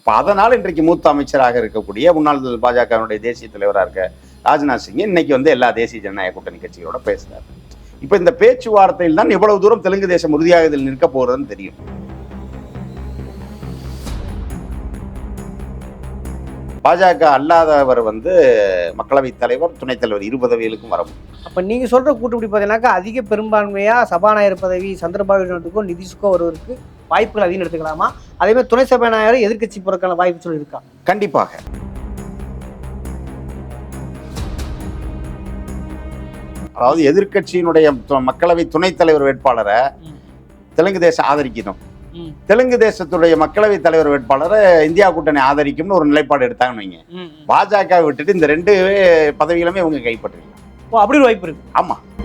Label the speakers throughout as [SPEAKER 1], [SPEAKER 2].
[SPEAKER 1] இப்போ அதனால் இன்றைக்கு மூத்த அமைச்சராக இருக்கக்கூடிய முன்னாள் பாஜகவினுடைய தேசிய தலைவராக இருக்க ராஜ்நாத் சிங் இன்னைக்கு வந்து எல்லா தேசிய ஜனநாயக கூட்டணி கட்சிகளோட பேசுறாரு. இப்போ இந்த பேச்சுவார்த்தையில் தான் எவ்வளவு தூரம் தெலுங்கு தேசம் உறுதியாக இதில் நிற்க போறதுன்னு தெரியும். பாஜக அல்லாதவர் வந்து மக்களவைத் தலைவர் துணைத் தலைவர் இரு பதவிகளுக்கும் வர முடியும்
[SPEAKER 2] அப்ப நீங்க சொல்ற கூட்டுப்படி பார்த்தீங்கன்னாக்கா அதிக பெரும்பான்மையா சபாநாயகர் பதவி சந்திரபாபு நாயுடுக்கோ நிதிஷ்கோ ஒருவருக்கு வாய்ப்புகள் அதிகம் எடுத்துக்கலாமா? அதே மாதிரி துணை சபாநாயகர் எதிர்க்கட்சி போறதுக்கான வாய்ப்பு சொல்லி இருக்கா
[SPEAKER 1] கண்டிப்பாக. அதாவது எதிர்க்கட்சியினுடைய து- மக்களவை துணைத் தலைவர் வேட்பாளரை. தெலுங்கு தேசம் ஆதரிக்கணும். தெலுங்கு தேசத்துடைய மக்களவை தலைவர் வேட்பாளரை இந்தியா கூட்டணி ஆதரிக்கும்னு ஒரு நிலைப்பாடு எடுத்தாங்கன்னு வைங்க. பாஜக விட்டுட்டு இந்த ரெண்டு பதவிகளுமே இவங்க கைப்பற்றுவீங்க
[SPEAKER 2] ஓ அப்படி ஒரு வாய்ப்பு இருக்கு.
[SPEAKER 1] ஆமா.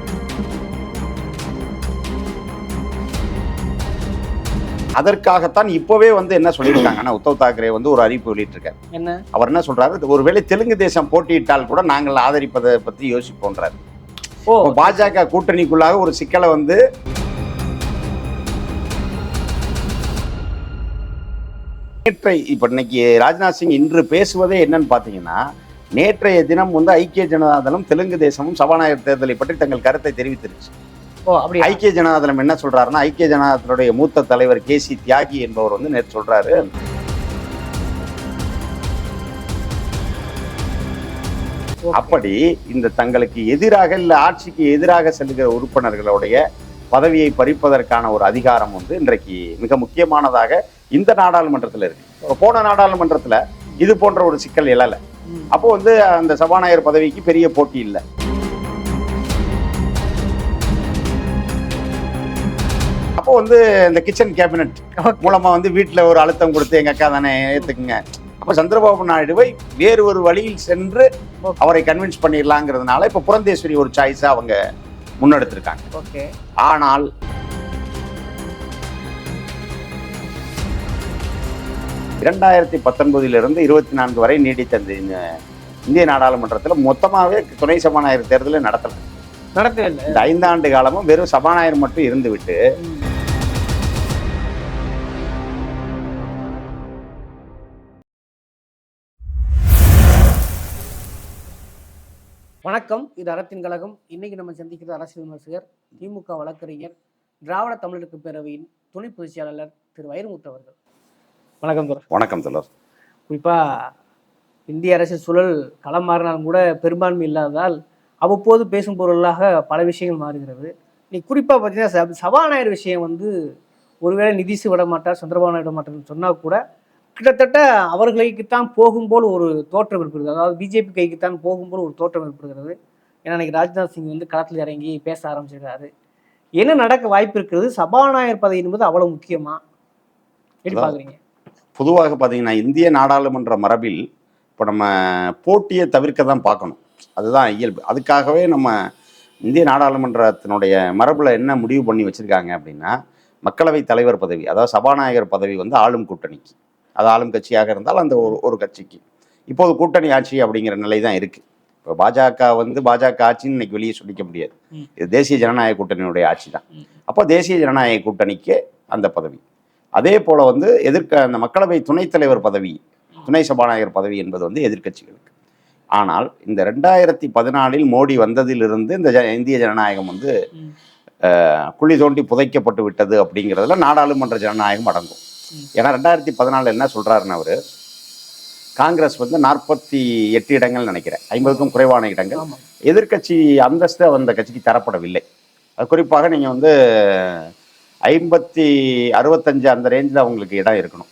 [SPEAKER 1] அதற்காகத்தான் இப்போவே வந்து என்ன சொல்லியிருக்காங்கன்னா உத்தவ் தாக்கரே வந்து ஒரு அறிவிப்பு வெளியிட்டிருக்காரு.
[SPEAKER 2] என்ன?
[SPEAKER 1] அவர் என்ன சொல்றாரு? ஒருவேளை தெலுங்கு தேசம் போட்டியிட்டால் கூட நாங்கள் ஆதரிப்பதை பத்தி யோசிப்போன்றாரு. பாஜக கூட்டணிக்குள்ளாக ஒரு சிக்கலை வந்து நேற்றை இப்ப இன்னைக்கு ராஜ்நாத் சிங் இன்று பேசுவதே என்னன்னு பாத்தீங்கன்னா நேற்றைய தினம் வந்து ஐக்கிய ஜனதா தளம் தெலுங்கு தேசமும் சபாநாயகர் தேர்தலை பற்றி தங்கள் கருத்தை தெரிவித்திருச்சு. ஐக்கிய ஜனதா தளம் என்ன சொல்றாருன்னா ஐக்கிய ஜனதா தளத்துடைய மூத்த தலைவர் கே சி தியாகி என்பவர் வந்து நேற்று சொல்றாரு. அப்படி இந்த தங்களுக்கு எதிராக இல்ல ஆட்சிக்கு எதிராக செல்லுகிற உறுப்பினர்களுடைய பதவியை பறிப்பதற்கான ஒரு அதிகாரம் வந்து இன்றைக்கு மிக முக்கியமானதாக இந்த நாடாளுமன்றத்தில் இருக்கு. போன நாடாளுமன்றத்துல இது போன்ற ஒரு சிக்கல் எழல. அப்போ வந்து அந்த சபாநாயகர் பதவிக்கு பெரிய போட்டி இல்லை. அப்போ வந்து இந்த கிச்சன் கேபினட். மூலமா வந்து வீட்டுல ஒரு அழுத்தம் கொடுத்து எங்க அக்கா தானே ஏத்துக்குங்க. அப்ப சந்திரபாபு நாயுடுவை வேறு ஒரு வழியில் சென்று. அவரை கன்வின்ஸ் பண்ணிடலாங்கிறதுனால இப்ப புரந்தேஸ்வரி ஒரு சாய்ஸா அவங்க முன்னெடுத்திருக்காங்க. ஆனால் இரண்டாயிரத்தி பத்தொன்பதிலிருந்து இருபத்தி நான்கு வரை நீடித்த இந்த இந்த இந்திய நாடாளுமன்றத்தில் மொத்தமாவே துணை சபாநாயகர் தேர்தலை நடத்தல.
[SPEAKER 2] நடத்தவே இல்லை.
[SPEAKER 1] இந்த ஐந்தாண்டு காலமும் வெறும் சபாநாயகர் மட்டும் இருந்துவிட்டு
[SPEAKER 2] வணக்கம். இது அறத்தின் கழகம். இன்னைக்கு நம்ம சந்திக்கிறது அரசியல் விமர்சகர் திமுக வழக்கறிஞர் திராவிட தமிழருக்கு பேரவையின் துணை பொதுச் செயலாளர் திரு வைரமுத்து அவர்கள். வணக்கம் சார்
[SPEAKER 1] வணக்கம் தொடர்
[SPEAKER 2] குறிப்பா இந்திய அரசியல் சூழல் களம் மாறினாலும் கூட பெரும்பான்மை இல்லாததால் அவ்வப்போது பேசும் பொருளாக பல விஷயங்கள் மாறுகிறது. நீ குறிப்பாக பார்த்தீங்கன்னா சப- சபாநாயகர் விஷயம் வந்து ஒருவேளை நிதிஷ் விட மாட்டார் சந்திரபாபு நாயுடு விட மாட்டார்னு சொன்னால் கூட கிட்டத்தட்ட அவர்கள் கைக்குத்தான் போகும்போல் ஒரு தோற்றம் ஏற்படுகிறது. அதாவது பிஜேபி கைக்குத்தான் போகும்போல் ஒரு தோற்றம் ஏற்படுகிறது. ஏன்னா இன்னைக்கு ராஜ்நாத் சிங் வந்து களத்தில் இறங்கி பேச ஆரம்பிச்சிருக்காரு. என்ன நடக்க வாய்ப்பு இருக்கிறது? சபாநாயகர் பதவி என்பது அவ்வளவு முக்கியமா? எப்படி. பார்க்குறீங்க.
[SPEAKER 1] பொதுவாக பார்த்தீங்கன்னா இந்திய நாடாளுமன்ற மரபில் இப்போ நம்ம போட்டியை தவிர்க்க தான் பார்க்கணும். அதுதான் இயல்பு. அதுக்காகவே நம்ம இந்திய நாடாளுமன்றத்தினுடைய மரபில் என்ன முடிவு பண்ணி வச்சுருக்காங்க அப்படின்னா மக்களவை தலைவர் பதவி அதாவது சபாநாயகர் பதவி வந்து ஆளும் கூட்டணிக்கு. அது ஆளும் கட்சியாக இருந்தால் அந்த ஒரு ஒரு கட்சிக்கு. இப்போது கூட்டணி ஆட்சி அப்படிங்கிற நிலை தான் இருக்குது இப்போ பாஜக வந்து பாஜக ஆட்சின்னு இன்னைக்கு வெளியே சொல்லிக்க முடியாது. இது தேசிய ஜனநாயக கூட்டணியினுடைய ஆட்சி தான். அப்போ தேசிய ஜனநாயக கூட்டணிக்கு அந்த பதவி. அதே போல வந்து எதிர்க்க அந்த மக்களவை துணைத் தலைவர் பதவி துணை சபாநாயகர் பதவி என்பது வந்து எதிர்க்கட்சிகளுக்கு. ஆனால் இந்த ரெண்டாயிரத்தி பதினாலில் மோடி வந்ததிலிருந்து இந்த ஜ- இந்திய ஜனநாயகம் வந்து குழி தோண்டி புதைக்கப்பட்டு விட்டது அப்படிங்கிறதுல நாடாளுமன்ற ஜனநாயகம் அடங்கும். ஏன்னா ரெண்டாயிரத்தி பதினாலில் என்ன சொல்றாருன்னு அவரு? காங்கிரஸ் வந்து நாற்பத்தி எட்டு இடங்கள் நினைக்கிறேன். ஐம்பதுக்கும் குறைவான இடங்கள்.
[SPEAKER 2] ஆமாம்
[SPEAKER 1] எதிர்க்கட்சி அந்தஸ்து அந்த கட்சிக்கு தரப்படவில்லை. அது குறிப்பாக நீங்கள் வந்து ஐம்பத்தி அறுபத்தஞ்சு அந்த ரேஞ்சில் அவங்களுக்கு இடம் இருக்கணும்.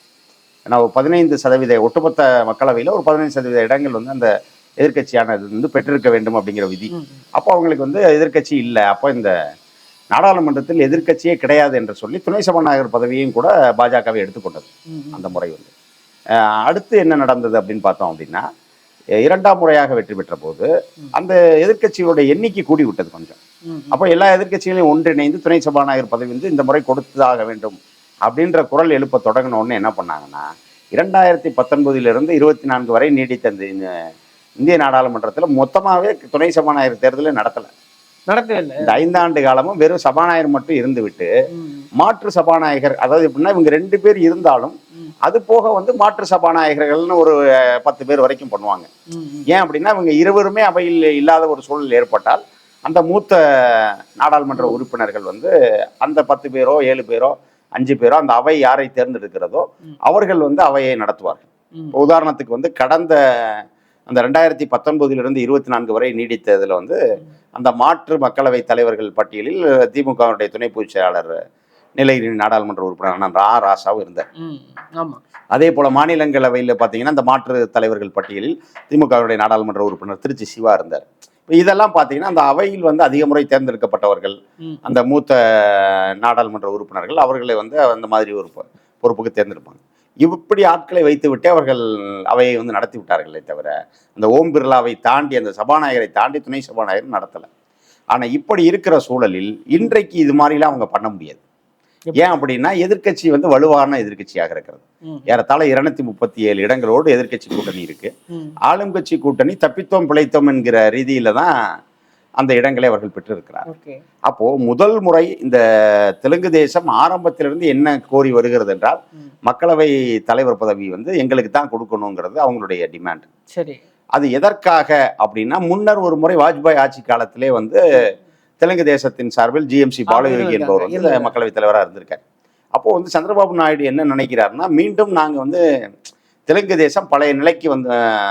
[SPEAKER 1] ஏன்னா ஒரு பதினைந்து சதவீத ஒட்டுமொத்த மக்களவையில் ஒரு பதினைந்து சதவீத இடங்கள் வந்து அந்த எதிர்க்கட்சியானது வந்து பெற்றிருக்க வேண்டும் அப்படிங்கிற விதி. அப்போ அவங்களுக்கு வந்து எதிர்க்கட்சி இல்லை. அப்போ இந்த நாடாளுமன்றத்தில் எதிர்க்கட்சியே கிடையாது என்று சொல்லி துணை சபாநாயகர் பதவியையும் கூட பாஜகவை எடுத்துக்கொண்டது. அந்த முறை வந்து அடுத்து என்ன நடந்தது அப்படின்னு பார்த்தோம் அப்படின்னா இரண்டாம் முறையாக வெற்றி பெற்ற போது. அந்த எதிர்க்கட்சியோட எண்ணிக்கை கூடி விட்டது கொஞ்சம். அப்போ எல்லா எதிர்க்கட்சிகளையும் ஒன்றிணைந்து துணை சபாநாயகர் பதவி வந்து இந்த முறை கொடுத்ததாக வேண்டும் அப்படின்ற குரல் எழுப்ப தொடங்கின உடனே என்ன பண்ணாங்கன்னா இரண்டாயிரத்தி பத்தொன்பதிலிருந்து இருபத்தி நான்கு வரை நீடித்த இந்த இந்திய நாடாளுமன்றத்தில் மொத்தமாகவே துணை சபாநாயகர் தேர்தலை நடத்தலை
[SPEAKER 2] நடக்கவே இல்லை
[SPEAKER 1] இந்த ஐந்தாண்டு காலமும் வெறும் சபாநாயகர் மட்டும் இருந்துவிட்டு மாற்று சபாநாயகர் அதாவது எப்படின்னா இவங்க ரெண்டு பேர் இருந்தாலும். அது போக வந்து மாற்று சபாநாயகர்கள்னு ஒரு பத்து பேர் வரைக்கும் பண்ணுவாங்க. ஏன் அப்படின்னா இவங்க இருவருமே அவையில் இல்லாத ஒரு சூழல் ஏற்பட்டால் அந்த மூத்த நாடாளுமன்ற உறுப்பினர்கள் வந்து அந்த பத்து பேரோ ஏழு பேரோ அஞ்சு பேரோ அந்த அவை யாரை தேர்ந்தெடுக்கிறதோ. அவர்கள் வந்து அவையை நடத்துவார்கள் உதாரணத்துக்கு வந்து கடந்த அந்த ரெண்டாயிரத்தி பத்தொன்பதிலிருந்து இருபத்தி நான்கு வரை நீடித்ததில் வந்து அந்த மாற்று மக்களவை தலைவர்கள் பட்டியலில் திமுகவுடைய துணை பொதுச் செயலாளர் நிலையில் நாடாளுமன்ற உறுப்பினர் அண்ணன் ரா. ராசாவும் இருந்தார். அதே போல மாநிலங்களவையில் பார்த்தீங்கன்னா இந்த மாற்று தலைவர்கள் பட்டியலில் திமுகவுடைய நாடாளுமன்ற உறுப்பினர் திருச்சி சிவா இருந்தார். இப்போ இதெல்லாம் பார்த்தீங்கன்னா அந்த அவையில் வந்து அதிக முறை தேர்ந்தெடுக்கப்பட்டவர்கள். அந்த மூத்த நாடாளுமன்ற உறுப்பினர்கள் அவர்களை வந்து அந்த மாதிரி ஒரு பொறுப்புக்கு தேர்ந்தெடுப்பாங்க. இப்படி ஆட்களை வைத்து விட்டு அவர்கள் அவையை வந்து நடத்தி விட்டார்களே தவிர அந்த ஓம் பிர்லாவை தாண்டி அந்த சபாநாயகரை தாண்டி துணை சபாநாயகர் நடத்தலை. ஆனால் இப்படி இருக்கிற சூழலில் இன்றைக்கு இது மாதிரிலாம் அவங்க பண்ண முடியாது. ஏன் அப்படின்னா எதிர்க்கட்சி வந்து வலுவான எதிர்க்கட்சியாக இருக்கிறது. ஏறத்தாழ இருநூத்தி முப்பத்தி ஏழு இடங்களோடு எதிர்க்கட்சி கூட்டணி இருக்கு. ஆளும் கட்சி கூட்டணி தப்பித்தோம் பிழைத்தோம் என்கிற ரீதியில தான் அந்த இடங்களை அவர்கள் பெற்றிருக்கிறார். அப்போ முதல் முறை இந்த தெலுங்கு தேசம் ஆரம்பத்திலிருந்து என்ன கோரி வருகிறது என்றால். மக்களவை தலைவர் பதவி வந்து எங்களுக்கு தான் கொடுக்கணுங்கிறது அவங்களுடைய டிமாண்ட்.
[SPEAKER 2] சரி.
[SPEAKER 1] அது எதற்காக அப்படின்னா முன்னர் ஒரு முறை வாஜ்பாய் ஆட்சி காலத்திலே வந்து தெலுங்கு தேசத்தின் சார்பில் ஜிஎம்சி பாலயோகி என்பவர் வந்து. மக்களவைத் தலைவராக இருந்திருக்கார். அப்போ வந்து சந்திரபாபு நாயுடு என்ன நினைக்கிறாருன்னா மீண்டும் நாங்க வந்து தெலுங்கு தேசம் பழைய நிலைக்கு வந்து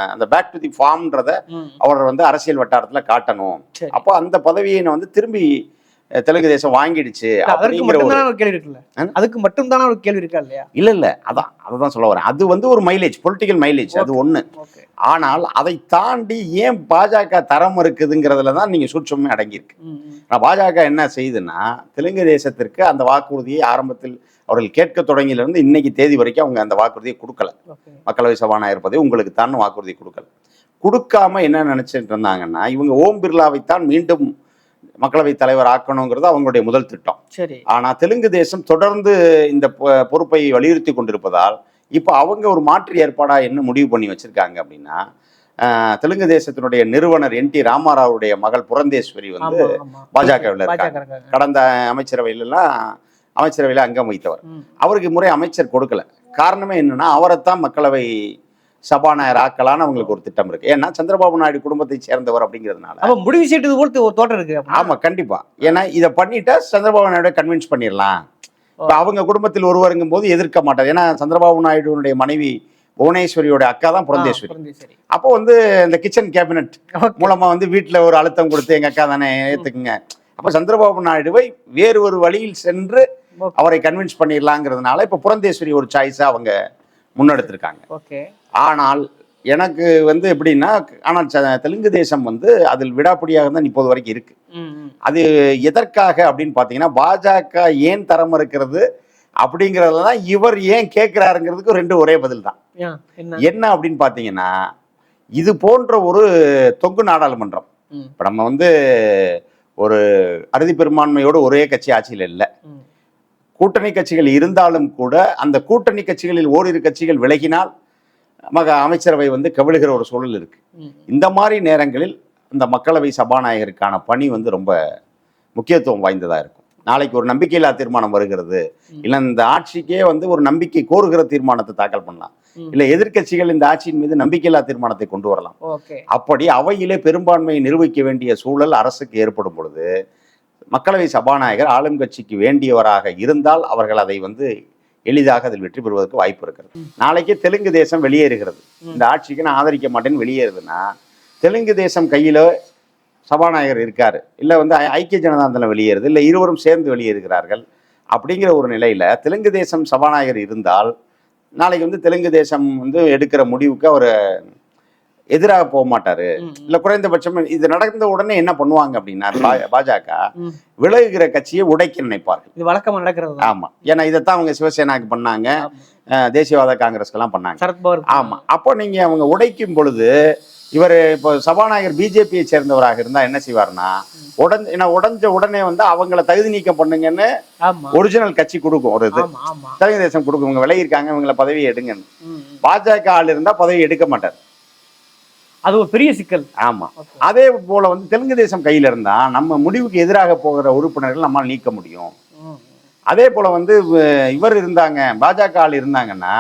[SPEAKER 1] அந்த பேக் டு தி ஃபார்ம்ன்றத அவர் வந்து அரசியல் வட்டாரத்துல காட்டணும். அப்போ அந்த பதவியை வந்து திரும்பி தெலுங்கு தேசம் வாங்கிடுச்சு அப்படிங்கிற ஒரு
[SPEAKER 2] கேள்வி இருக்குல்ல? அதுக்கு மட்டும்தானே ஒரு கேள்வி இருக்கா இல்லையா?
[SPEAKER 1] இல்ல இல்ல. அதான் அதான் சொல்ல வரேன். அது வந்து ஒரு மைலேஜ் பொலிட்டிக்கல் மைலேஜ் அது ஒண்ணு. ஆனால் அதை தாண்டி ஏன் பாஜக தரம் இருக்குதுங்கிறதுல தான் நீங்க சூட்சமே அடங்கியிருக்கு.
[SPEAKER 2] ம், ம்.
[SPEAKER 1] ஆனா பாஜக என்ன செய்யுதுன்னா தெலுங்கு தேசத்திற்கு அந்த வாக்குறுதியை ஆரம்பத்தில் அவர்கள் கேட்க தொடங்கியிலிருந்து இன்னைக்கு தேதி வரைக்கும் அவங்க அந்த வாக்குறுதியை கொடுக்கல. மக்களவை சபாநாயகர் பதவி உங்களுக்கு தான் வாக்குறுதி கொடுக்கல. கொடுக்காம என்ன நினைச்சிட்டு இருந்தாங்கன்னா இவங்க ஓம் பிர்லாவைத்தான் மீண்டும் மக்களவை தலைவர் ஆக்கணுங்கிறது அவங்களுடைய முதல் திட்டம்.
[SPEAKER 2] சரி.
[SPEAKER 1] ஆனா தெலுங்கு தேசம் தொடர்ந்து இந்த பொறுப்பை வலியுறுத்தி கொண்டிருப்பதால் இப்போ அவங்க ஒரு மாற்று ஏற்பாடா என்ன முடிவு பண்ணி வச்சிருக்காங்க அப்படின்னா தெலுங்கு தேசத்தினுடைய நிறுவனர் என் டி ராமாராவுடைய மகள் புரந்தேஸ்வரி வந்து பாஜகவில் இருக்காங்க.
[SPEAKER 2] பாஜக இருக்காங்க.
[SPEAKER 1] கடந்த அமைச்சரவையிலலாம் அமைச்சரவையில் அங்கம் வைத்தவர் அவருக்கு முறை அமைச்சர் கொடுக்கல. காரணமே என்னன்னா அவரைத்தான் மக்களவை சபாநாயகர் ஆக்கலான்னு அவங்களுக்கு ஒரு திட்டம் இருக்கு. ஏன்னா சந்திரபாபு நாயுடு குடும்பத்தை சேர்ந்தவர் அப்படிங்கிறதுனால.
[SPEAKER 2] அப்ப முடிவு சீட்டு போல ஒரு தோட்டம் இருக்கு.
[SPEAKER 1] ஆமா கண்டிப்பா. ஏன்னா இதை பண்ணிட்டா சந்திரபாபு நாயுடு கன்வின்ஸ் பண்ணிடலாம். இப்ப அவங்க குடும்பத்தில் ஒருவருங்கும் போது எதிர்க்க மாட்டார். ஏன்னா சந்திரபாபு நாயுடுனுடைய மனைவி புவனேஸ்வரியோட அக்கா தான் புரந்தேஸ்வரி. அப்போ வந்து இந்த கிச்சன் கேபினட் மூலமா வந்து வீட்டுல ஒரு அழுத்தம் கொடுத்து எங்க அக்கா தானே ஏத்துக்குங்க. அப்ப சந்திரபாபு நாயுடுவை வேறு ஒரு வழியில் சென்று. அவரை கன்வின்ஸ் பண்ணிடலாங்கிறதுனால இப்ப புரந்தேஸ்வரி ஒரு சாய்ஸா அவங்க முன்னெடுத்திருக்காங்க.
[SPEAKER 2] ஓகே
[SPEAKER 1] ஆனால் எனக்கு வந்து எப்படின்னா ஆனால் தெலுங்கு தேசம் வந்து அதில் விடாப்பிடியாக தான் இப்போது வரைக்கும் இருக்கு. அது எதற்காக அப்படின்னு பார்த்தீங்கன்னா பாஜக ஏன் தரம் இருக்கிறது அப்படிங்கிறதுல தான் இவர் ஏன் கேட்குறாருங்கிறதுக்கு ரெண்டு ஒரே பதில் தான்.
[SPEAKER 2] என்ன?
[SPEAKER 1] அப்படின்னு பார்த்தீங்கன்னா இது போன்ற ஒரு தொங்கு நாடாளுமன்றம். இப்போ நம்ம வந்து ஒரு அறுதி பெரும்பான்மையோடு ஒரே கட்சி ஆட்சியில் இல்லை. கூட்டணி கட்சிகள் இருந்தாலும் கூட அந்த கூட்டணி கட்சிகளில் ஓரிரு கட்சிகள் விலகினால் மக அமைச்சரவை வந்து கவிழுகிற ஒரு சூழல் இருக்கு. இந்த மாதிரி நேரங்களில் இந்த மக்களவை சபாநாயகருக்கான பணி வந்து ரொம்ப முக்கியத்துவம் வாய்ந்ததா இருக்கும். நாளைக்கு ஒரு நம்பிக்கையில்லா தீர்மானம் வருகிறது. இல்ல இந்த ஆட்சிக்கே வந்து ஒரு நம்பிக்கை கோருகிற தீர்மானத்தை தாக்கல் பண்ணலாம். இல்ல எதிர்க்கட்சிகள் இந்த ஆட்சியின் மீது நம்பிக்கையில்லா தீர்மானத்தை கொண்டு வரலாம். அப்படி அவையிலே பெரும்பான்மையை நிரூபிக்க வேண்டிய சூழல் அரசுக்கு ஏற்படும் பொழுது மக்களவை சபாநாயகர் ஆளும் கட்சிக்கு வேண்டியவராக இருந்தால் அவர்கள் அதை வந்து எளிதாக அதில் வெற்றி பெறுவதற்கு வாய்ப்பு இருக்கிறது. நாளைக்கு தெலுங்கு தேசம் வெளியேறுகிறது. இந்த ஆட்சிக்கு நான் ஆதரிக்க மாட்டேன்னு வெளியேறுதுன்னா தெலுங்கு தேசம் கையில சபாநாயகர் இருக்காரு. இல்ல வந்து ஐக்கிய ஜனதா தளம் வெளியேறுது. இல்ல இருவரும் சேர்ந்து வெளியேறுகிறார்கள் அப்படிங்கிற ஒரு நிலையில தெலுங்கு தேசம் சபாநாயகர் இருந்தால் நாளைக்கு வந்து தெலுங்கு தேசம் வந்து எடுக்கிற முடிவுக்கு அவர் எதிராக போக மாட்டாரு. இல்ல குறைந்தபட்சம் இது நடந்த உடனே என்ன பண்ணுவாங்க அப்படின்னா பாஜக. விலகுகிற கட்சியை உடைக்க நினைப்பார்கள்.
[SPEAKER 2] இது வழக்கமா நடக்கிறது
[SPEAKER 1] ஆமா. ஏன்னா இதைத்தான் அவங்க சிவசேனாக்கு பண்ணாங்க. தேசியவாத காங்கிரஸ்க்கெல்லாம் பண்ணாங்க.
[SPEAKER 2] சரத்பவார்
[SPEAKER 1] ஆமா. அப்போ நீங்க அவங்க உடைக்கும் பொழுது இவர் இப்போ சபாநாயகர் பிஜேபியை சேர்ந்தவராக இருந்தா என்ன செய்வார்னா உடஞ்ச ஏன்னா உடஞ்ச உடனே வந்து அவங்கள தகுதி நீக்கம் பண்ணுங்கன்னு ஒரிஜினல் கட்சி கொடுக்கும் ஒரு இது. தெலுங்கு தேசம் கொடுக்கும். இவங்க விலகிருக்காங்க இவங்களை பதவி எடுங்கன்னு. பாஜக ஆள் இருந்தா பதவி எடுக்க மாட்டார்.
[SPEAKER 2] அது ஒரு பெரிய சிக்கல்.
[SPEAKER 1] ஆமா. அதே போல வந்து தெலுங்கு தேசம் கையில இருந்தா நம்ம முடிவுக்கு எதிராக போகிற உறுப்பினர்கள் நம்மால் நீக்க முடியும். அதே போல வந்து இவ- இவர் இருந்தாங்க பாஜக ஆள் இருந்தாங்கன்னா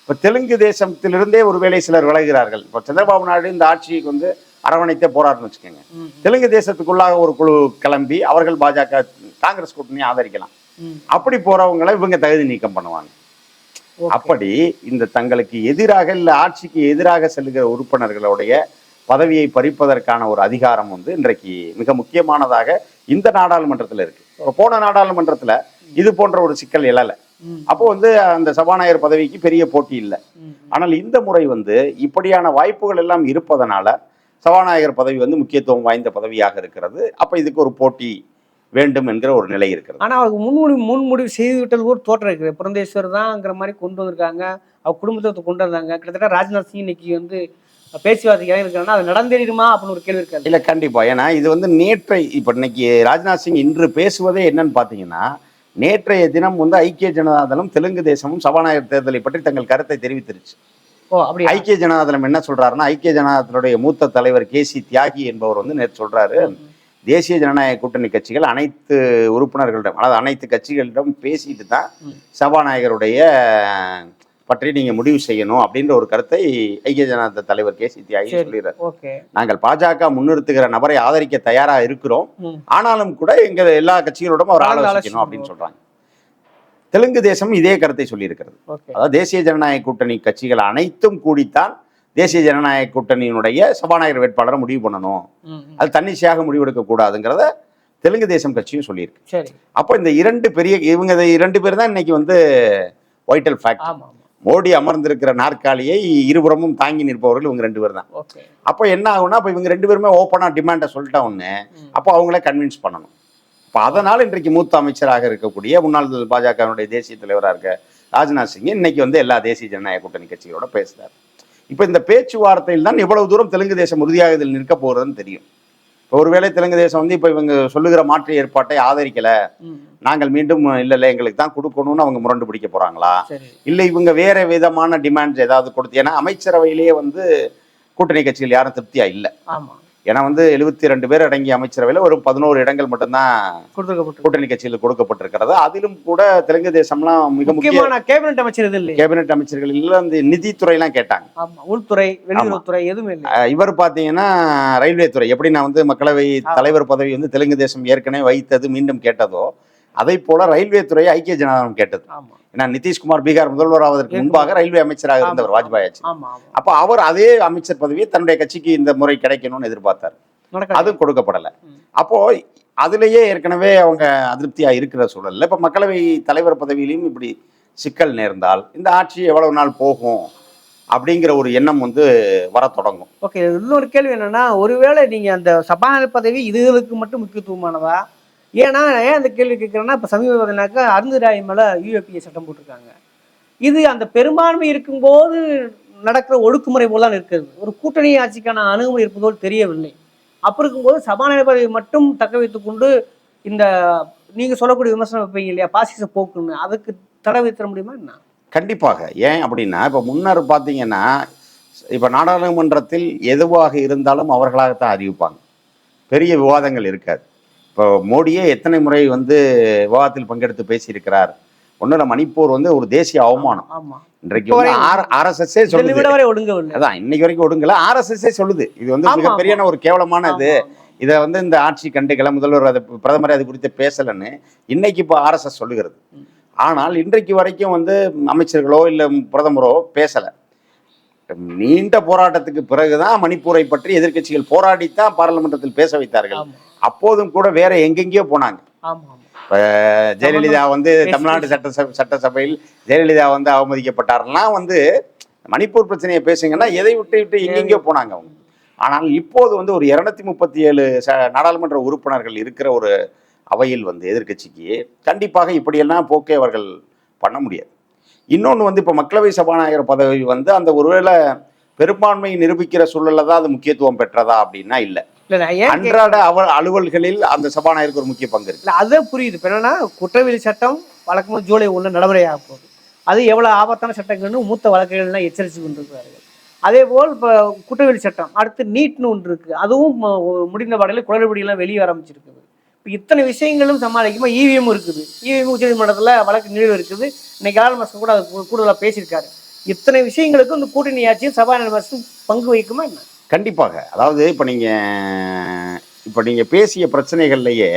[SPEAKER 1] இப்போ தெலுங்கு தேசத்திலிருந்தே ஒருவேளை சிலர் விலகுகிறார்கள் இப்போ சந்திரபாபு நாயுடு இந்த ஆட்சிக்கு வந்து அரவணைத்தே போறாருன்னு வச்சுக்கோங்க. தெலுங்கு தேசத்துக்குள்ளாக ஒரு குழு கிளம்பி அவர்கள் பாஜக காங்கிரஸ் கூட்டணி ஆதரிக்கலாம். அப்படி போறவங்களை இவங்க தகுதி நீக்கம் பண்ணுவாங்க. அப்படி இந்த தங்களுக்கு எதிராக இல்ல ஆட்சிக்கு எதிராக செல்லுகிற உறுப்பினர்களுடைய பதவியை பறிப்பதற்கான ஒரு அதிகாரம் வந்து இன்றைக்கு மிக முக்கியமானதாக இந்த நாடாளுமன்றத்தில் இருக்கு. போன நாடாளுமன்றத்துல இது போன்ற ஒரு சிக்கல் எழல. அப்போ வந்து அந்த சபாநாயகர் பதவிக்கு பெரிய போட்டி இல்லை. ஆனால் இந்த முறை வந்து இப்படியான வாய்ப்புகள் எல்லாம் இருப்பதனால சபாநாயகர் பதவி வந்து முக்கியத்துவம் வாய்ந்த பதவியாக இருக்கிறது. அப்ப இதுக்கு ஒரு போட்டி வேண்டும் என்கிற ஒரு நிலை இருக்கிறது.
[SPEAKER 2] ஆனா அவருக்கு முன்முடிவு முன்முடிவு செய்து விட்டது ஒரு தோற்றம் இருக்குது. புரந்தேஸ்வர் தான்ங்கிற மாதிரி கொண்டு வந்திருக்காங்க. அவர் குடும்பத்தை கொண்டு வந்தாங்க. கிட்டத்தட்ட ராஜ்நாத் சிங் இன்னைக்கு வந்து பேச்சுவார்த்தைக்கு இறங்கிருக்காங்கன்னா அது நடந்தேறிடுமா அப்படின்னு ஒரு கேள்வி இருக்காது.
[SPEAKER 1] இல்ல கண்டிப்பா. ஏன்னா இது வந்து நேற்றை இப்ப இன்னைக்கு ராஜ்நாத் சிங் இன்று பேசுவதே என்னன்னு பாத்தீங்கன்னா நேற்றைய தினம் வந்து ஐக்கிய ஜனதாதளம் தெலுங்கு தேசமும் சபாநாயகர் தேர்தலை பற்றி தங்கள் கருத்தை தெரிவித்திருச்சு. ஐக்கிய ஜனதாதளம் என்ன சொல்றாருன்னா ஐக்கிய ஜனதாதளத்துடைய மூத்த தலைவர் கே சி தியாகி என்பவர் வந்து நேற்று சொல்றாரு. தேசிய ஜனநாயக கூட்டணி கட்சிகள் அனைத்து உறுப்பினர்களிடம் அதாவது அனைத்து கட்சிகளிடம் பேசிட்டு தான். சபாநாயகருடைய பற்றி நீங்க முடிவு செய்யணும் அப்படின்ற ஒரு கருத்தை ஐக்கிய ஜனதா தலைவர் கே சி தியாகி. சொல்லிடுறாரு நாங்கள் பாஜக முன்னிறுத்துகிற நபரை ஆதரிக்க தயாரா இருக்கிறோம். ஆனாலும் கூட எங்க எல்லா கட்சிகளோடும் அவர் ஆலோசிக்கணும். அப்படின்னு சொல்றாங்க தெலுங்கு தேசம் இதே கருத்தை சொல்லியிருக்கிறது அதாவது தேசிய ஜனநாயக கூட்டணி கட்சிகள் அனைத்தும் கூடித்தான் தேசிய ஜனநாயக கூட்டணியினுடைய சபாநாயகர் வேட்பாளரை முடிவு பண்ணணும். அது தன்னிச்சையாக முடிவெடுக்க கூடாதுங்கிறத தெலுங்கு தேசம் கட்சியும் சொல்லியிருக்கு. அப்போ இந்த இரண்டு பெரிய இவங்க இரண்டு பேர் தான் இன்னைக்கு வந்து வைட்டல் ஃபேக்ட் மோடி அமர்ந்திருக்கிற நாற்காலியை இருபுறமும் தாங்கி நிற்பவர்கள் இவங்க ரெண்டு பேர் தான் அப்போ என்ன ஆகும்னா அப்போ இவங்க ரெண்டு பேருமே ஓப்பனாக டிமாண்டை சொல்லிட்டா ஒன்று. அப்போ அவங்கள கன்வின்ஸ் பண்ணணும். இப்போ அதனால் இன்றைக்கு மூத்த அமைச்சராக இருக்கக்கூடிய முன்னாள் பாஜகவினுடைய தேசிய தலைவராக இருக்க ராஜ்நாத் சிங் இன்னைக்கு வந்து எல்லா தேசிய ஜனநாயக கூட்டணி கட்சிகளோட பேசுறாரு. இப்போ இந்த பேச்சுவார்த்தையில் தான் எவ்வளவு தூரம் தெலுங்கு தேசம் உறுதியாக இதில் நிற்க போகிறதுன்னு தெரியும். இப்போ ஒருவேளை தெலுங்கு தேசம் வந்து இப்போ இவங்க சொல்லுகிற மாற்று ஏற்பாட்டை ஆதரிக்கல. நாங்கள் மீண்டும் இல்லை இல்லை எங்களுக்கு தான் கொடுக்கணும்னு அவங்க முரண்டு பிடிக்க போறாங்களா?
[SPEAKER 2] சரி.
[SPEAKER 1] இல்லை இவங்க வேற விதமான டிமாண்ட்ஸ் ஏதாவது கொடுத்து ஏன்னா அமைச்சரவையிலேயே வந்து கூட்டணி கட்சிகள் யாரும் திருப்தியா இல்லை.
[SPEAKER 2] ஆமா.
[SPEAKER 1] ஏன்னா வந்து எழுபத்தி ரெண்டு பேர் அடங்கிய அமைச்சரவையில் ஒரு பதினோரு இடங்கள் மட்டும்தான் கூட்டணி கட்சிகளுக்கு கொடுக்கப்பட்டிருக்கிறது. அதிலும் கூட தெலுங்கு தேசம்லாம் மிக முக்கிய
[SPEAKER 2] முக்கியமான கேபினட் அமைச்சர் இது இல்லையா?
[SPEAKER 1] கேபினெட் அமைச்சர்களில் அந்த நிதித்துறையெல்லாம் கேட்டாங்க.
[SPEAKER 2] உள்துறை வெளியுறவுத்துறை எதுவுமே இல்லை
[SPEAKER 1] இவர் பார்த்தீங்கன்னா ரயில்வே துறை எப்படி நான் வந்து மக்களவை தலைவர் பதவி வந்து தெலுங்கு தேசம் ஏற்கனவே வைத்தது மீண்டும் கேட்டதோ அதை போல ரயில்வே துறையை ஐக்கிய ஜனதாதளம் கேட்டது.
[SPEAKER 2] ஆமா.
[SPEAKER 1] ஏன்னா நிதிஷ்குமார் பீகார் முதல்வர் ஆவதற்கு முன்பாக ரயில்வே அமைச்சராக இருந்தவர் வாஜ்பாய்
[SPEAKER 2] ஆமா
[SPEAKER 1] அப்போ அவர் அதே அமைச்சர் பதவியை தன்னுடைய கட்சிக்கு இந்த முறை கிடைக்கணும்னு எதிர்பார்த்தார். அதுவும் கொடுக்கப்படலை. அப்போ அதுலேயே ஏற்கனவே அவங்க அதிருப்தியா இருக்கிற சூழல்ல இப்போ மக்களவை தலைவர் பதவியிலையும் இப்படி சிக்கல் நேர்ந்தால் இந்த ஆட்சி எவ்வளவு நாள் போகும் அப்படிங்கிற ஒரு எண்ணம் வந்து வர தொடங்கும்.
[SPEAKER 2] ஓகே இன்னொரு கேள்வி என்னன்னா ஒருவேளை நீங்க அந்த சபாநாயகர் பதவி இதுகளுக்கு மட்டும் முக்கியத்துவமானதா? ஏன்னா ஏன் அந்த கேள்வி கேட்குறேன்னா இப்போ சமீப பார்த்தீங்கன்னாக்கா அருந்து மேலே யூஏபிஏ சட்டம் போட்டிருக்காங்க. இது அந்த பெரும்பான்மை இருக்கும்போது நடக்கிற ஒடுக்குமுறை போல தான் இருக்கிறது. ஒரு கூட்டணி ஆட்சிக்கான அணுகுமுறை இருப்பதோடு தெரியவில்லை. அப்போ இருக்கும்போது சபாநாயகர் பதவி மட்டும் தக்க வைத்துக்கொண்டு இந்த நீங்கள் சொல்லக்கூடிய விமர்சனம் வைப்பீங்க இல்லையா? பாசிச போக்குன்னு அதுக்கு தடை வைத்திட முடியுமா என்ன?
[SPEAKER 1] கண்டிப்பாக. ஏன் அப்படின்னா இப்போ முன்னர் பார்த்தீங்கன்னா இப்போ நாடாளுமன்றத்தில் எதுவாக இருந்தாலும் அவர்களாகத்தான் அறிவிப்பாங்க. பெரிய விவாதங்கள் இருக்காது. இப்போ மோடியே எத்தனை முறை வந்து விவாதத்தில் பங்கெடுத்து பேசியிருக்கிறார்? ஒன்றும் மணிப்பூர் வந்து ஒரு தேசிய அவமானம். இன்றைக்கு ஆர்எஸ்எஸ்ஸே சொல்லுது.
[SPEAKER 2] ஒடுங்கவில்லை
[SPEAKER 1] அதான் இன்னைக்கு வரைக்கும் ஒடுங்கல. ஆர்எஸ்எஸ்ஸே சொல்லுது. இது வந்து
[SPEAKER 2] ஆமா,
[SPEAKER 1] மிகப்பெரிய ஒரு கேவலமான இது. இதை வந்து இந்த ஆட்சி கண்டுக்கல. முதல்வர் அதை பிரதமர் அது குறித்து பேசலன்னு இன்னைக்கு இப்போ ஆர்எஸ்எஸ் சொல்லுகிறது. ஆனால் இன்றைக்கு வரைக்கும் வந்து அமைச்சர்களோ இல்லை பிரதமரோ பேசலை. நீண்ட போராட்டத்துக்கு பிறகுதான் மணிப்பூரை பற்றி எதிர்க்கட்சிகள் போராடித்தான் பாராளுமன்றத்தில் பேச வைத்தார்கள். அப்போதும் கூட வேற எங்கெங்கேயோ போனாங்க. ஜெயலலிதா வந்து தமிழ்நாடு சட்டசபை சட்டசபையில் ஜெயலலிதா வந்து அவமதிக்கப்பட்டார்லாம் வந்து மணிப்பூர் பிரச்சனையை பேசுங்கன்னா எதை விட்டு விட்டு எங்கெங்கேயோ போனாங்க அவங்க. ஆனால் இப்போது வந்து ஒரு இருநூத்தி முப்பத்தி ஏழு ச நாடாளுமன்ற உறுப்பினர்கள் இருக்கிற ஒரு அவையில் வந்து எதிர்க்கட்சிக்கு கண்டிப்பாக இப்படியெல்லாம் போக்கே அவர்கள் பண்ண முடியாது. இன்னொன்று வந்து இப்போ மக்களவை சபாநாயகர் பதவி வந்து அந்த ஒருவேளை பெரும்பான்மையை நிரூபிக்கிற சூழல்ல தான் அது முக்கியத்துவம் பெற்றதா அப்படின்னா இல்லை? அன்றாட அவ அலுவல்களில் அந்த சபாநாயகருக்கு ஒரு முக்கிய பங்கு இருக்கு.
[SPEAKER 2] அதுதான் புரியுது. இப்ப என்னன்னா குற்றவியல் சட்டம் வழக்கமாக ஜூலை ஒன்று நடைமுறையாக போகுது. அது எவ்வளவு ஆபத்தான சட்டங்கள்னு மூத்த வழக்குகள்லாம் எச்சரித்து கொண்டிருக்கிறார்கள். அதே போல் இப்போ குற்றவியல் சட்டம் அடுத்து நீட்னு ஒன்று இருக்கு. அதுவும் முடிந்த பாடையில் குளறுபடியெல்லாம் வெளியே ஆரம்பிச்சிருக்குது இப்போ இத்தனை விஷயங்களும் சமாளிக்குமா இவிஎம் இருக்குது. இவிஎம் உச்சநீதிமன்றத்தில் வழக்கு நிலுவை இருக்குது. இன்னைக்கு ஆளுநர் மாசம் கூட அது கூடுதலாக பேசியிருக்காரு. இத்தனை விஷயங்களுக்கும் இந்த கூட்டணி ஆட்சியும் சபாநாயகர் அரசும் பங்கு வகிக்குமா என்ன?
[SPEAKER 1] கண்டிப்பாக. அதாவது இப்போ நீங்கள் இப்போ நீங்கள் பேசிய பிரச்சனைகள்லையே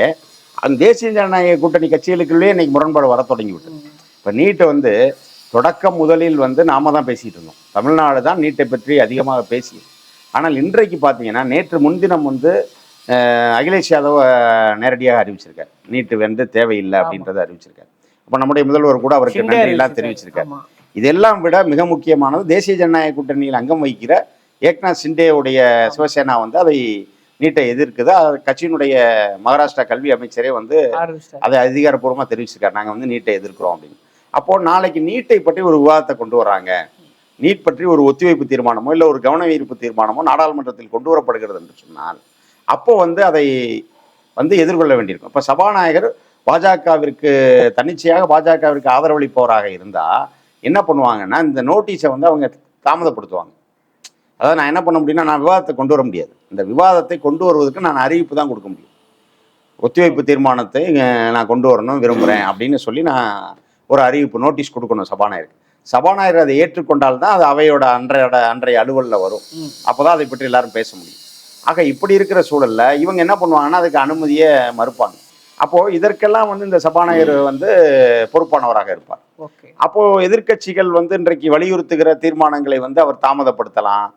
[SPEAKER 1] அந்த தேசிய ஜனநாயக கூட்டணி கட்சிகளுக்குள்ளேயே இன்னைக்கு முரண்பாடு வர தொடங்கி விட்டது இப்போ நீட்டை வந்து தொடக்கம் முதலில் வந்து நாம தான் பேசிகிட்டு இருந்தோம். தமிழ்நாடு தான் நீட்டை பற்றி அதிகமாக பேசி ஆனால் இன்றைக்கு பார்த்தீங்கன்னா நேற்று முன்தினம் வந்து அகிலேஷ் யாதவ் நேரடியாக அறிவிச்சிருக்கார். நீட்டு வந்து தேவையில்லை அப்படின்றத அறிவிச்சிருக்கார். அப்போ நம்முடைய முதல்வர் கூட அவருக்கு நன்றி எல்லாம். தெரிவிச்சிருக்காரு. இதெல்லாம் விட மிக முக்கியமானது தேசிய ஜனநாயக கூட்டணியில் அங்கம் வகிக்கிற ஏக்நாத் சிண்டேவுடைய சிவசேனா வந்து அதை நீட்டை எதிர்க்குது. அது கட்சியினுடைய மகாராஷ்டிரா கல்வி அமைச்சரே வந்து. அதை அதிகாரப்பூர்வமாக தெரிவிச்சிருக்காரு. நாங்கள் வந்து நீட்டை எதிர்க்கிறோம் அப்படின்னு. அப்போ நாளைக்கு நீட்டை பற்றி ஒரு விவாதத்தை கொண்டு வராங்க. நீட் பற்றி ஒரு ஒத்திவைப்பு தீர்மானமோ இல்லை ஒரு கவன ஈர்ப்பு தீர்மானமோ நாடாளுமன்றத்தில் கொண்டு வரப்படுகிறது என்று சொன்னால் அப்போ வந்து அதை வந்து எதிர்கொள்ள வேண்டியிருக்கும். இப்போ சபாநாயகர் பாஜகவிற்கு தன்னிச்சையாக பாஜகவிற்கு ஆதரவளிப்பவராக இருந்தால் என்ன பண்ணுவாங்கன்னா இந்த நோட்டீஸை வந்து அவங்க தாமதப்படுத்துவாங்க. அதாவது நான் என்ன பண்ண முடியும்னா நான் விவாதத்தை கொண்டு வர முடியாது. இந்த விவாதத்தை கொண்டு வருவதற்கு நான் அறிவிப்பு தான் கொடுக்க முடியும். ஒத்திவைப்பு தீர்மானத்தை நான் கொண்டு வரணும் விரும்புகிறேன் அப்படின்னு சொல்லி நான் ஒரு அறிவிப்பு நோட்டீஸ் கொடுக்கணும் சபாநாயகருக்கு. சபாநாயகர் அதை ஏற்றுக்கொண்டால் தான் அது அவையோட அன்றைய அன்றைய அலுவலில் வரும்.
[SPEAKER 2] ம்.
[SPEAKER 1] அப்பதான் அதை பற்றி எல்லாரும் பேச முடியும். ஆக இப்படி இருக்கிற சூழல்ல இவங்க என்ன பண்ணுவாங்கன்னா அதுக்கு அனுமதியை மறுப்பாங்க. அப்போ இதற்கெல்லாம் வந்து இந்த சபாநாயகர் வந்து பொறுப்பானவராக இருப்பார்.
[SPEAKER 2] ஓகே.
[SPEAKER 1] அப்போ எதிர்க்கட்சிகள் வந்து இன்றைக்கு வலியுறுத்துகிற தீர்மானங்களை வந்து அவர் தாமதப்படுத்தலாம்.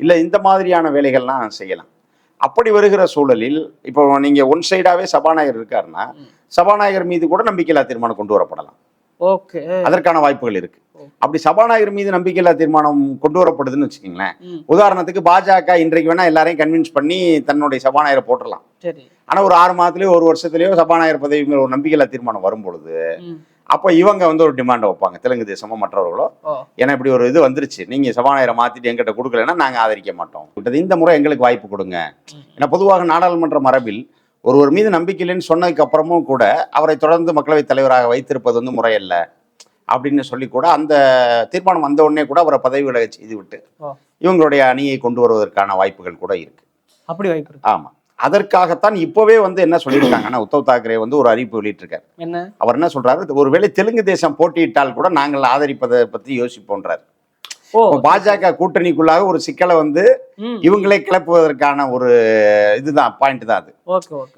[SPEAKER 1] இல்ல இந்த மாதிரியான வேலைகள்லாம் செய்யலாம். அப்படி வருகிற சூழலில் இப்போ நீங்க ஒன் சைடாவே சபாநாயகர் இருக்காருன்னா சபாநாயகர் மீது கூட நம்பிக்கையில்லா தீர்மானம் கொண்டு வரப்படலாம்.
[SPEAKER 2] ஓகே.
[SPEAKER 1] அதற்கான வாய்ப்புகள் இருக்கு. அப்படி சபாநாயகர் மீது நம்பிக்கையில்லா தீர்மானம் கொண்டு வரப்படுதுன்னு வச்சுக்கோங்களேன். உதாரணத்துக்கு பாஜக இன்றைக்கு வேணா எல்லாரையும் கன்வின்ஸ் பண்ணி தன்னுடைய சபாநாயகரை போட்டுடலாம்
[SPEAKER 2] சரி.
[SPEAKER 1] ஆனா ஒரு ஆறு மாதத்துலயோ ஒரு வருஷத்துலயோ சபாநாயகர் பதவி ஒரு நம்பிக்கையில்லா தீர்மானம் வரும் பொழுது. அப்போ இவங்க வந்து ஒரு டிமாண்டை வைப்பாங்க. தெலுங்கு தேசமோ மற்றவர்களோ. ஏன்னா இப்படி ஒரு இது வந்துருச்சு. நீங்க சபாநாயகரை மாத்திட்டு எங்கிட்ட கொடுக்கலன்னா நாங்க ஆதரிக்க மாட்டோம். இந்த முறை எங்களுக்கு வாய்ப்பு கொடுங்க. ஏன்னா பொதுவாக நாடாளுமன்ற மரபில் ஒருவர் மீது நம்பிக்கை இல்லைன்னு சொன்னதுக்கு அப்புறமும் கூட அவரை தொடர்ந்து மக்களவைத் தலைவராக வைத்திருப்பது வந்து முறையல்ல. அப்படின்னு சொல்லி கூட அந்த தீர்மானம் வந்த உடனே கூட அவரை பதவி விலக செய்து விட்டு இவங்களுடைய அணியை கொண்டு வருவதற்கான வாய்ப்புகள் கூட இருக்கு.
[SPEAKER 2] அப்படி வாய்ப்பு இருக்கு.
[SPEAKER 1] ஆமா. அதற்காகத்தான் இப்பவே வந்து என்ன சொல்லியிருக்காங்கன்னா உத்தவ் தாக்கரே வந்து ஒரு அறிவிப்பு வெளியிட்டிருக்காரு.
[SPEAKER 2] என்ன?
[SPEAKER 1] அவர் என்ன சொல்றாரு? ஒருவேளை தெலுங்கு தேசம் போட்டியிட்டால் கூட நாங்கள் ஆதரிப்பதை பற்றி யோசிப்போன்றார். பாஜக கூட்டணிக்குள்ளாக ஒரு சிக்கலை வந்து இவங்களே கிளப்புவதற்கான ஒரு இதுதான் பாயிண்ட் தான் அது.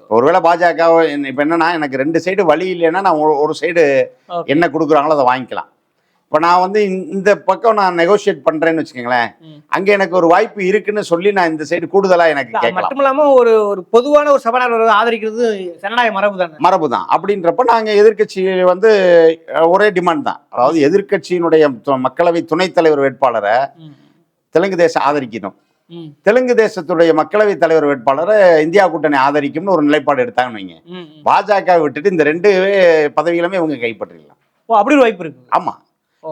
[SPEAKER 1] ஒருவேளை பாஜக இப்போ என்னன்னா எனக்கு ரெண்டு சைடு வழி இல்லைன்னா நான் ஒரு- சைடு என்ன கொடுக்குறாங்களோ அதை வாங்கிக்கலாம். இப்போ நான் வந்து இந்த- பக்கம் நான் நெகோஷியேட் பண்றேன்னு வச்சுக்கோங்களேன். அங்கே எனக்கு ஒரு வாய்ப்பு இருக்குன்னு சொல்லி நான் இந்த சைடு கூடுதலா எனக்கு
[SPEAKER 2] மட்டும் இல்லாம ஒரு ஒரு பொதுவான ஒரு சபாநாயகர் ஆதரிக்கிறது ஜனநாயக மரபு தானே
[SPEAKER 1] மரபு தான் அப்படின்றப்ப நாங்க எதிர்க்கட்சி வந்து ஒரே டிமாண்ட் தான் அதாவது எதிர்க்கட்சியினுடைய து- மக்களவை துணைத் தலைவர் வேட்பாளரை. தெலுங்கு தேசம் ஆதரிக்கணும். தெலுங்கு தேசத்துடைய மக்களவை தலைவர் வேட்பாளரை இந்தியா கூட்டணி ஆதரிக்கும்னு ஒரு நிலைப்பாடு எடுத்தாங்கன்னு வைங்க. பாஜக விட்டுட்டு இந்த ரெண்டு பதவிகளுமே இவங்க கைப்பற்றிடலாம்
[SPEAKER 2] ஓ அப்படி ஒரு வாய்ப்பு இருக்கு
[SPEAKER 1] ஆமா
[SPEAKER 2] ஓ.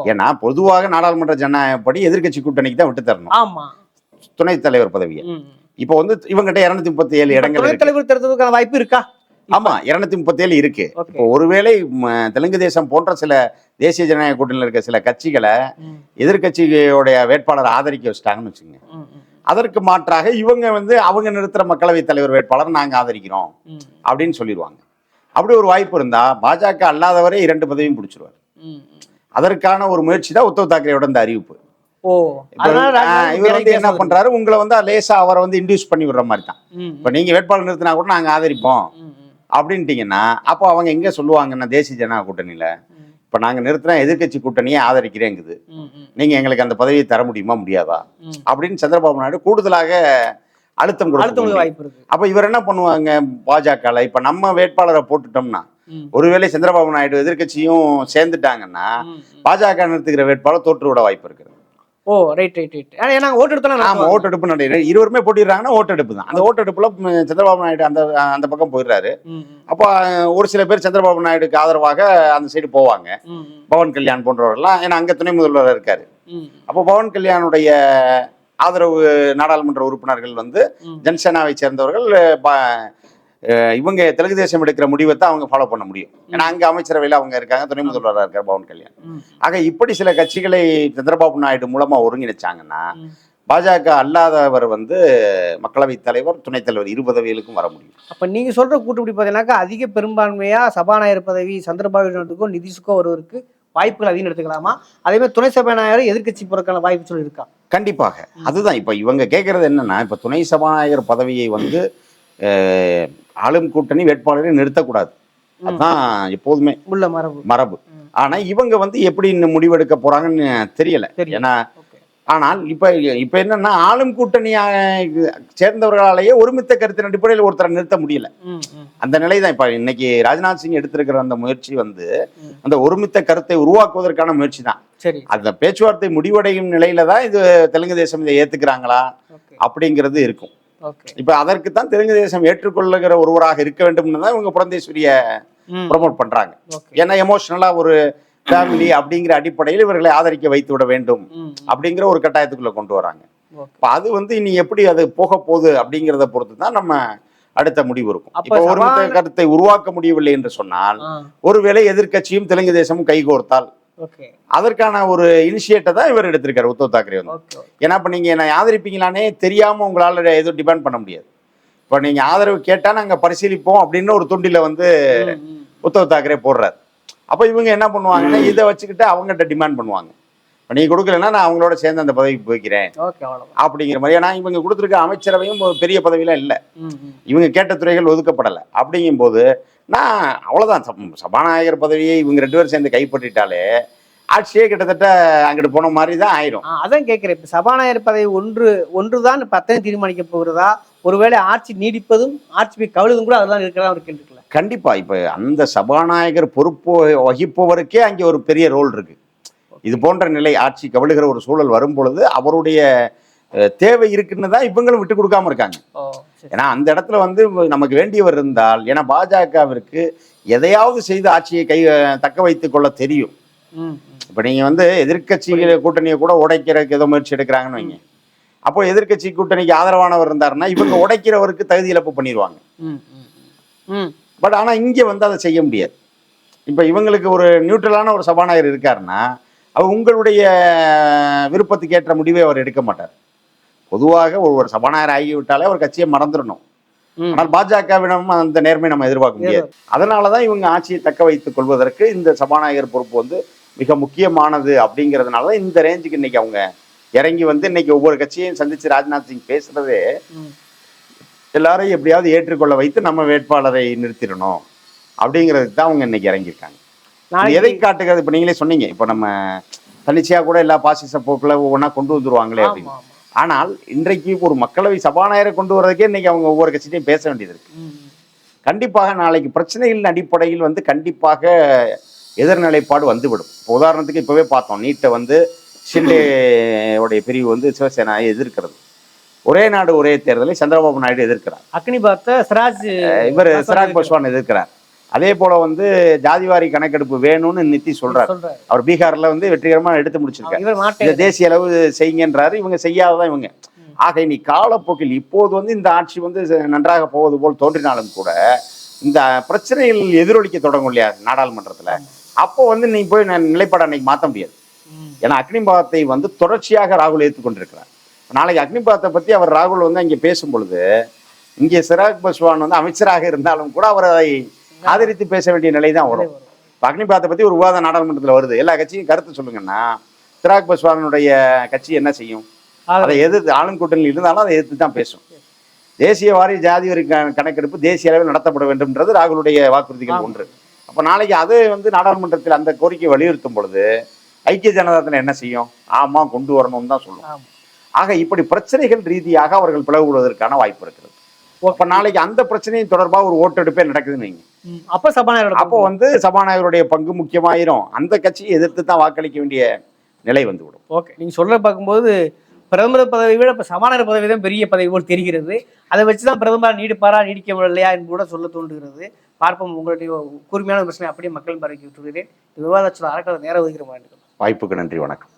[SPEAKER 1] ஏன்னா பொதுவாக நாடாளுமன்ற ஜனநாயகப்படி எதிர்க்கட்சி கூட்டணிக்கு தான் விட்டு தரணும்
[SPEAKER 2] ஆமா.
[SPEAKER 1] துணைத் தலைவர் பதவியை. இப்போ வந்து இவங்ககிட்ட இருநூத்தி முப்பத்தி ஏழு இடங்கள்
[SPEAKER 2] தலைவர் தேர்தலுக்கான வாய்ப்பு இருக்கா?
[SPEAKER 1] ஆமா இருநூத்தி முப்பத்தி ஏழு இருக்கு இப்போ ஒருவேளை தெலுங்கு தேசம் போன்ற சில தேசிய ஜனநாயக கூட்டணியில் இருக்க சில கட்சிகளை
[SPEAKER 2] ம்.
[SPEAKER 1] எதிர்க்கட்சியோடைய வேட்பாளரை ஆதரிக்க வச்சுட்டாங்கன்னு வச்சுங்க. அதற்கு மாற்றாக இவங்க வந்து அவங்க நிறுத்துற மக்களவைத் தலைவர் வேட்பாளரை நாங்க ஆதரிக்கிறோம். அப்படின்னு சொல்லிடுவாங்க. அப்படி ஒரு வாய்ப்பு இருந்தா பாஜக அல்லாதவரே இரண்டு பதவியும் பிடிச்சிருவார். அதற்கான ஒரு முயற்சி தான் உத்தவ் தாக்கரேயோட இந்த அறிவிப்பு இவர் வந்து என்ன பண்றாரு உங்களை வந்து லேசா அவரை வந்து இன்டியூஸ் பண்ணி விடுற மாதிரி தான். இப்ப நீங்க வேட்பாளர் நிறுத்தினா கூட நாங்க ஆதரிப்போம். அப்படின்ட்டீங்கன்னா அப்போ அவங்க எங்க சொல்லுவாங்கன்னா தேசிய ஜனநாயக கூட்டணியில. இப்ப நாங்க நிறுத்தினா எதிர்க்கட்சி கூட்டணியே ஆதரிக்கிறேங்குது. நீங்க எங்களுக்கு அந்த பதவியை தர முடியுமா முடியாதா. அப்படின்னு சந்திரபாபு நாயுடு கூடுதலாக அழுத்தம்
[SPEAKER 2] உங்களுக்கு வாய்ப்பு
[SPEAKER 1] அப்ப இவர் என்ன பண்ணுவாங்க பாஜக இப்ப நம்ம வேட்பாளரை போட்டுட்டோம்னா. ஒருவேளை சந்திரபாபு நாயுடு எதிர்க்கட்சியும் சேர்ந்துட்டாங்கன்னா. பாஜக நிறுத்துகிற வேட்பாளர் தோற்று விட வாய்ப்பு இருக்கு
[SPEAKER 2] ஓ ரைட் ரைட் ரைட் ஏன்னா நாங்க ஓட்டு எடுத்தோம்
[SPEAKER 1] ஆமா ஓட்டெடுப்பு நடைபெற இருவருமே போட்டிடுறாங்கன்னா ஓட்டெடுப்பு தான். அந்த ஓட்டெடுப்புல சந்திரபாபு நாயுடு அந்த அந்த பக்கம் போயிடுறாரு. அப்போ ஒரு சில பேர் சந்திரபாபு நாயுடுக்கு ஆதரவாக அந்த சைடு போவாங்க. பவன் கல்யாண் போன்றவர்கள்லாம் ஏன்னா அங்க துணை முதல்வர் இருக்காரு. அப்போ பவன் கல்யாணுடைய ஆதரவு நாடாளுமன்ற உறுப்பினர்கள் வந்து ஜன்சேனாவை சேர்ந்தவர்கள் இவங்க தெலுங்கு தேசம் எடுக்கிற முடிவை தான் அவங்க ஃபாலோ பண்ண முடியும். ஏன்னா அங்க அமைச்சரவையில் அவங்க இருக்காங்க துணை முதல்வராக இருக்கார் பவன் கல்யாண். ஆக இப்படி சில கட்சிகளை சந்திரபாபு நாயுடு மூலமா ஒருங்கிணைச்சாங்கன்னா பாஜக அல்லாதவர் வந்து மக்களவைத் தலைவர் துணைத் தலைவர் இரு பதவிகளுக்கும் வர முடியும்.
[SPEAKER 2] அப்ப நீங்க சொல்ற கூட்டுப்படி பார்த்தீங்கன்னாக்கா அதிக பெரும்பான்மையா சபாநாயகர் பதவி சந்திரபாபு நாயுடுக்கும் நிதிஷுக்கும் வருவதற்கு வாய்ப்புகள் அதிகம் எடுத்துக்கலாமா? அதே மாதிரி துணை சபாநாயகர் எதிர்க்கட்சி போறதுக்கான வாய்ப்பு சொல்லி இருக்கா
[SPEAKER 1] கண்டிப்பாக அதுதான் இப்போ இவங்க கேட்கறது என்னன்னா இப்போ துணை சபாநாயகர் பதவியை வந்து ஆளும் கூட்டணி வேட்பாளரை நிறுத்தக்கூடாது. அதுதான் எப்போதுமே
[SPEAKER 2] உள்ள மரபு.
[SPEAKER 1] மரபு. ஆனா இவங்க வந்து எப்படி இன்னும் முடிவெடுக்க போறாங்கன்னு தெரியல. ஏன்னா ஆனால் இப்ப இப்ப என்னன்னா ஆளும் கூட்டணியா சேர்ந்தவர்களாலேயே ஒருமித்த கருத்தின் அடிப்படையில் ஒருத்தரை நிறுத்த முடியல. அந்த நிலை தான் இப்ப இன்னைக்கு ராஜ்நாத் சிங் எடுத்திருக்கிற அந்த முயற்சி வந்து. அந்த ஒருமித்த கருத்தை உருவாக்குவதற்கான முயற்சி தான். அந்த பேச்சுவார்த்தை முடிவடையும் நிலையில தான் இது தெலுங்கு தேசம் இதை ஏத்துக்கிறாங்களா? அப்படிங்கிறது இருக்கும். இப்ப அதற்கு தான் தெலுங்கு தேசம் ஏற்றுக்கொள்ளுகிற ஒருவராக இருக்க வேண்டும்னு தான் இவங்க புரந்தேஸ்வரிய ப்ரொமோட் பண்றாங்க. ஏன்னா எமோஷனலா ஒரு ஃபேமிலி அப்படிங்கிற அடிப்படையில் இவர்களை ஆதரிக்க வைத்து விட வேண்டும் அப்படிங்கிற ஒரு கட்டாயத்துக்குள்ள கொண்டு வராங்க. இப்ப அது வந்து இனி எப்படி அது போக போகுது அப்படிங்கிறத பொறுத்து தான் நம்ம அடுத்த முடிவு இருக்கும். இப்ப ஒரு கருத்தை உருவாக்க முடியவில்லை என்று சொன்னால் ஒருவேளை எதிர்க்கட்சியும் தெலுங்கு தேசமும் கைகோர்த்தால் அதற்கான ஒரு இனிஷியேட்டை தான் இவர் எடுத்திருக்காரு உத்தவ் தாக்கரே வந்து. ஏன்னா இப்ப நீங்க என்ன ஆதரிப்பீங்களானே தெரியாம உங்களால எதுவும் டிபெண்ட் பண்ண முடியாது. இப்ப நீங்க ஆதரவு கேட்டா நாங்க பரிசீலிப்போம் அப்படின்னு ஒரு துண்டில வந்து. உத்தவ் தாக்கரே போடுறாரு. அப்ப இவங்க என்ன பண்ணுவாங்கன்னா இதை வச்சுக்கிட்டு அவங்ககிட்ட டிமாண்ட் பண்ணுவாங்க. இப்ப நீ கொடுக்கலன்னா நான் அவங்களோட சேர்ந்து அந்த பதவிக்கு போய்க்கிறேன். அப்படிங்கிற மாதிரி ஏன்னா இவங்க கொடுத்துருக்க அமைச்சரவையும் ஒரு பெரிய பதவியெல்லாம் இல்லை. இவங்க கேட்ட துறைகள் ஒதுக்கப்படலை. அப்படிங்கும்போது நான் அவ்வளோதான் சப- சபாநாயகர் பதவியை இவங்க ரெண்டு பேரும் சேர்ந்து கைப்பற்றிட்டாலே ஆட்சியே கிட்டத்தட்ட அங்கிட்டு போன மாதிரி தான் ஆயிரும்.
[SPEAKER 2] அதான் கேட்கிறேன் இப்ப சபாநாயகர் பதவி ஒன்று ஒன்றுதான் இப்ப அத்தனை தீர்மானிக்க போகிறதா? ஒருவேளை ஆட்சி நீடிப்பதும் ஆட்சி போய் கவிழுதும் கூட அதெல்லாம் இருக்கிறதா ஒரு கேள்வி இருக்குல்ல
[SPEAKER 1] கண்டிப்பா இப்ப அந்த சபாநாயகர் பொறுப்பு வகிப்பவருக்கே அங்கே ஒரு பெரிய ரோல் இருக்கு. இது போன்ற நிலை ஆட்சி கவிழுகிற ஒரு சூழல் வரும் பொழுது அவருடைய தேவை இருக்குன்னு தான் இவங்களும் விட்டு கொடுக்காம இருக்காங்க. ஏன்னா அந்த இடத்துல வந்து நமக்கு வேண்டியவர் இருந்தால் ஏன்னா பாஜகவிற்கு எதையாவது செய்து ஆட்சியை கை தக்க வைத்துக் கொள்ள தெரியும். இப்ப நீங்க வந்து எதிர்க்கட்சி கூட்டணியை கூட உடைக்கிறதுக்கு ஏதோ முயற்சி எடுக்கிறாங்கன்னு வைங்க. அப்போ எதிர்க்கட்சி கூட்டணிக்கு ஆதரவானவர் இருந்தாருன்னா இவங்க உடைக்கிறவருக்கு தகுதி இழப்பு பண்ணிடுவாங்க. பட் ஆனா இங்க வந்து அதை செய்ய முடியாது. இப்ப இவங்களுக்கு ஒரு நியூட்ரலான ஒரு சபாநாயகர் இருக்காருன்னா உங்களுடைய விருப்பத்துக்கு ஏற்ற முடிவை அவர் எடுக்க மாட்டார். பொதுவாக ஒரு ஒரு சபாநாயகர் ஆகிவிட்டாலே ஒரு கட்சியை மறந்துடணும். ஆனால் பாஜகவிடம் அந்த நேர்மை நம்ம எதிர்பார்க்க முடியாது. அதனால தான் இவங்க ஆட்சியை தக்க வைத்துக் கொள்வதற்கு இந்த சபாநாயகர் பொறுப்பு வந்து மிக முக்கியமானது அப்படிங்கிறதுனால தான் இந்த ரேஞ்சுக்கு இன்னைக்கு அவங்க இறங்கி வந்து இன்னைக்கு ஒவ்வொரு கட்சியையும் சந்திச்சு ராஜ்நாத் சிங் பேசுறதே. எல்லாரையும் எப்படியாவது ஏற்றுக்கொள்ள வைத்து நம்ம வேட்பாளரை நிறுத்திடணும் அப்படிங்கிறதுக்கு தான் அவங்க இன்னைக்கு இறங்கியிருக்காங்க. எதை காட்டுகிறது? இப்போ நீங்களே சொன்னீங்க. இப்போ நம்ம தனிச்சையா கூட எல்லா பாசிச போக்கில் ஒவ்வொன்றா கொண்டு வந்துருவாங்களே அப்படின்னு. ஆனால் இன்றைக்கு ஒரு மக்களவை சபாநாயகரை கொண்டு வர்றதுக்கே இன்னைக்கு அவங்க ஒவ்வொரு கட்சியிலையும் பேச வேண்டியது இருக்கு. கண்டிப்பாக நாளைக்கு பிரச்சனைகளின் அடிப்படையில் வந்து கண்டிப்பாக எதிர்நிலைப்பாடு வந்துவிடும். இப்போ உதாரணத்துக்கு இப்போவே பார்த்தோம். நீட்டை வந்து ஷிண்டே உடைய பிரிவு வந்து சிவசேனா எதிர்க்கிறது. ஒரே நாடு ஒரே தேர்தலை சந்திரபாபு நாயுடு எதிர்க்கிறார்.
[SPEAKER 2] அக்னி பார்த்த சிராஜ்
[SPEAKER 1] இவர் சிராக் பஸ்வான் எதிர்க்கிறார். அதே போல வந்து ஜாதிவாரி கணக்கெடுப்பு வேணும்னு நித்தி சொல்றாரு. அவர் பீகார்ல வந்து வெற்றிகரமா எடுத்து முடிச்சிருக்காரு தேசிய அளவு செய்யுங்கன்றாரு. இவங்க செய்யாததான் இவங்க. ஆக இனி காலப்போக்கில் இப்போது வந்து இந்த ஆட்சி வந்து நன்றாக போவது போல் தோன்றினாலும் கூட இந்த பிரச்சனைகள் எதிரொலிக்க தொடங்கும் இல்லையா நாடாளுமன்றத்துல? அப்போ வந்து நீ போய் நிலைப்பாடு அன்னைக்கு மாற்ற முடியாது. ஏன்னா அக்னிபாதத்தை வந்து தொடர்ச்சியாக ராகுல் ஏற்றுக்கொண்டிருக்கிறார் நாளைக்கு அக்னிபாதத்தை பத்தி அவர் ராகுல் வந்து அங்கே பேசும் பொழுது இங்கே சிராக் பஸ்வான் வந்து அமைச்சராக இருந்தாலும் கூட அவர் அதை ஆதரித்து பேச வேண்டிய நிலை தான் வரும். அக்னிபாத்தை பத்தி ஒரு விவாதம் நாடாளுமன்றத்தில் வருது. எல்லா கட்சியும் கருத்து சொல்லுங்கன்னா சிராக் பஸ்வானுடைய கட்சி என்ன செய்யும்? அதை எதிர்த்து ஆளும் கூட்டணியில் இருந்தாலும் அதை எதிர்த்து தான் பேசும். தேசிய வாரி ஜாதி வரி கணக்கெடுப்பு தேசிய அளவில் நடத்தப்பட வேண்டும்ன்றது ராகுலுடைய வாக்குறுதிகள். ஒன்று. அப்ப நாளைக்கு அது வந்து நாடாளுமன்றத்தில் அந்த கோரிக்கை வலியுறுத்தும் பொழுது ஐக்கிய ஜனதாதளம் என்ன செய்யும்? ஆமா கொண்டு வரணும்னு தான் சொல்லும். ஆக இப்படி பிரச்சனைகள் ரீதியாக அவர்கள் பிளவுபடுவதற்கான வாய்ப்பு இருக்கிறது. அப்ப நாளைக்கு அந்த பிரச்சனையின் தொடர்பாக ஒரு ஓட்டெடுப்பே நடக்குதுன்னு வைங்க.
[SPEAKER 2] அப்ப சபாநாயகர்
[SPEAKER 1] அப்போ வந்து சபாநாயகருடைய பங்கு முக்கியமாயிரும். அந்த கட்சியை எதிர்த்து தான் வாக்களிக்க வேண்டிய நிலை வந்துவிடும்.
[SPEAKER 2] ஓகே நீங்க சொல்ற பார்க்கும்போது பிரதமர் பதவியை விட இப்ப சபாநாயகர் பதவி தான் பெரிய பதவி போல் தெரிகிறது. அதை வச்சு தான் பிரதமர் நீடிப்பாரா நீடிக்க இல்லையா என்று கூட சொல்ல தோன்றுகிறது. பார்ப்போம் உங்களுடைய கூர்மையான பிரச்சனை அப்படியே மக்கள் விட்டுகிறேன் இந்த விவாதத்தில் அறக்களை நேரம் ஒதுக்கிற மாதிரி
[SPEAKER 1] வாய்ப்புக்கு நன்றி வணக்கம்.